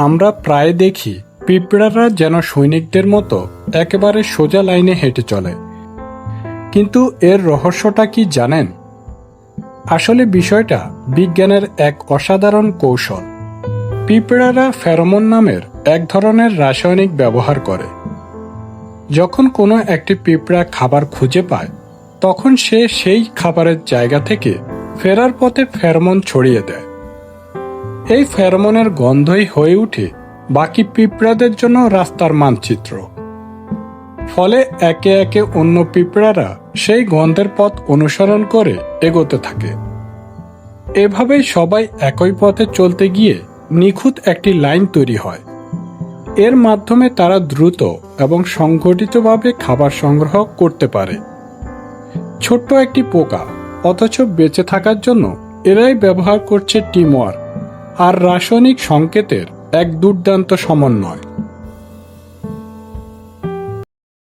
আমরা প্রায় দেখি পিঁপড়ারা যেন সৈনিকদের মতো একেবারে সোজা লাইনে হেঁটে চলে। কিন্তু এর রহস্যটা কি জানেন? আসলে বিষয়টা বিজ্ঞানের এক অসাধারণ কৌশল। পিঁপড়ারা ফেরোমন নামের এক ধরনের রাসায়নিক ব্যবহার করে। যখন কোনো একটি পিঁপড়া খাবার খুঁজে পায়, তখন সে সেই খাবারের জায়গা থেকে ফেরার পথে ফেরমন ছড়িয়ে দেয়। এই ফেরমনের গন্ধই হয়ে ওঠে বাকি পিঁপড়াদের জন্য রাস্তার মানচিত্র। ফলে একে একে অন্য পিঁপড়ারা সেই গন্ধের পথ অনুসরণ করে এগোতে থাকে। এভাবেই সবাই একই পথে চলতে গিয়ে নিখুঁত একটি লাইন তৈরি হয়। এর মাধ্যমে তারা দ্রুত এবং সংগঠিতভাবে খাবার সংগ্রহ করতে পারে। ছোট্ট একটি পোকা অথচ বেঁচে থাকার জন্য এরাই ব্যবহার করছে টিমওয়ার্ক। আর রাসায়নিক সংকেতের এক দুর্দান্ত সমন্বয়।